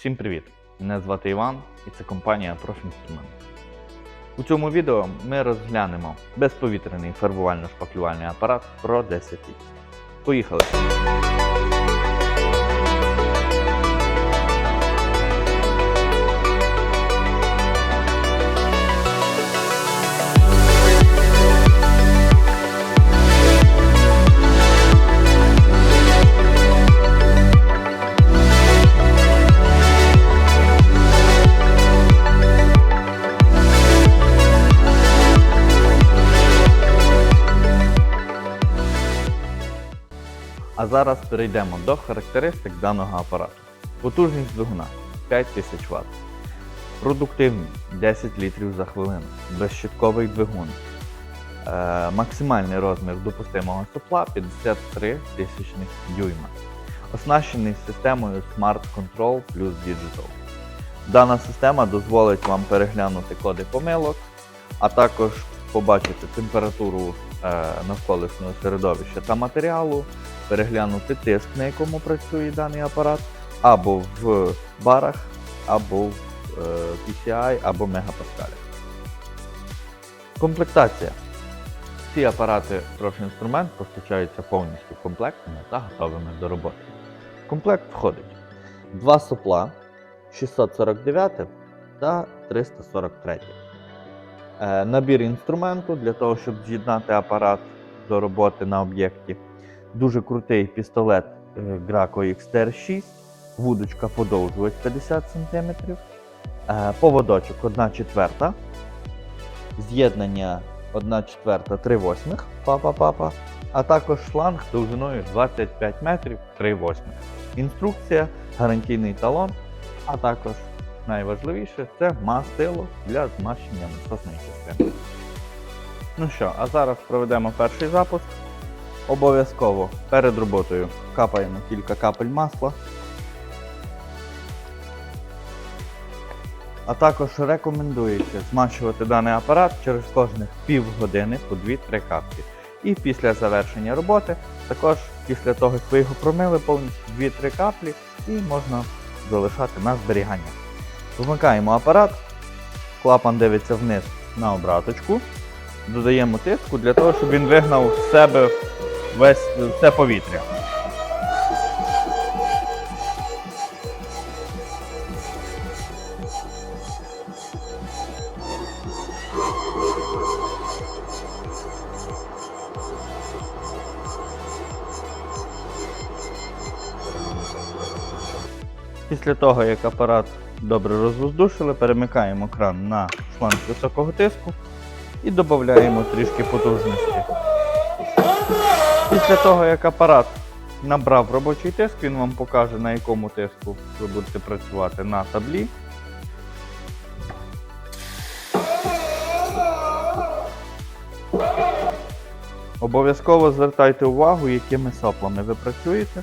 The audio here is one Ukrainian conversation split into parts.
Всім привіт! Мене звати Іван і це компанія Профінструмент. У цьому відео ми розглянемо безповітряний фарбувально-шпаклювальний апарат Pro 10X. Поїхали! А зараз перейдемо до характеристик даного апарату. Потужність двигуна 5000 Вт. Продуктивність 10 літрів за хвилину. Безщитковий двигун. Е, максимальний розмір допустимого сопла 53 тисячних дюйма. Оснащений системою Smart Control плюс Digital. Дана система дозволить вам переглянути коди помилок, а також побачити температуру е, навколишнього середовища та матеріалу, переглянути тиск, на якому працює даний апарат, або в барах, або в е, PCI, або мегапаскалях. Комплектація. Ці апарати профінструмент постачаються повністю комплектними та готовими до роботи. В комплект входить два сопла 649 та 343. Е, Набір інструменту для того, щоб з'єднати апарат до роботи на об'єкті. Дуже крутий пістолет е, Graco XTR6, вудочка подовжувач 50 см, поводочок 1 четверта, з'єднання 1 четверта 3 восьмих, папа-папа, а також шланг довжиною 25 метрів 3 восьмих. Інструкція, гарантійний талон, а також найважливіше це мастило для змащення насосної частини. Ну що, а зараз проведемо перший запуск. Обов'язково перед роботою капаємо кілька капель масла. А також рекомендується змащувати даний апарат через кожних півгодини по 2-3 каплі. І після завершення роботи, також після того, як ви його промили повністю 2-3 каплі і можна залишати на зберігання. Вмикаємо апарат, клапан дивиться вниз на обраточку, додаємо тиску для того, щоб він вигнав з себе весь все повітря. Після того, як апарат добре розвоздушили, перемикаємо кран на шланг високого тиску і додаємо трішки потужності. Після того, як апарат набрав робочий тиск, він вам покаже, на якому тиску ви будете працювати на таблі. Обов'язково звертайте увагу, якими соплами ви працюєте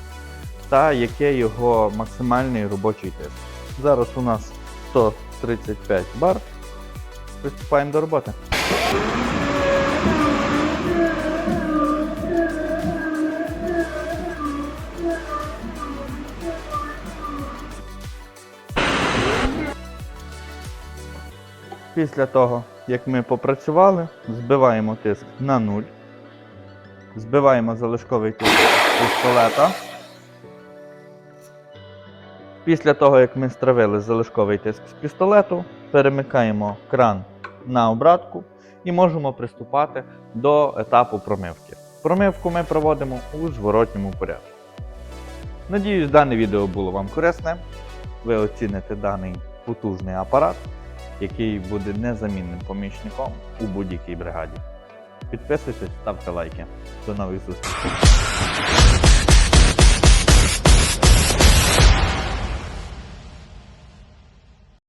та яке його максимальний робочий тиск. Зараз у нас 135 бар. Приступаємо до роботи. Після того, як ми попрацювали, збиваємо тиск на 0. Збиваємо залишковий тиск пістолета. Після того, як ми стравили залишковий тиск з пістолету, перемикаємо кран на обратку і можемо приступати до етапу промивки. Промивку ми проводимо у зворотньому порядку. Надіюсь, дане відео було вам корисне. Ви оціните даний потужний апарат, який буде незамінним помічником у будь-якій бригаді. Підписуйтесь, ставте лайки. До нових зустрічей!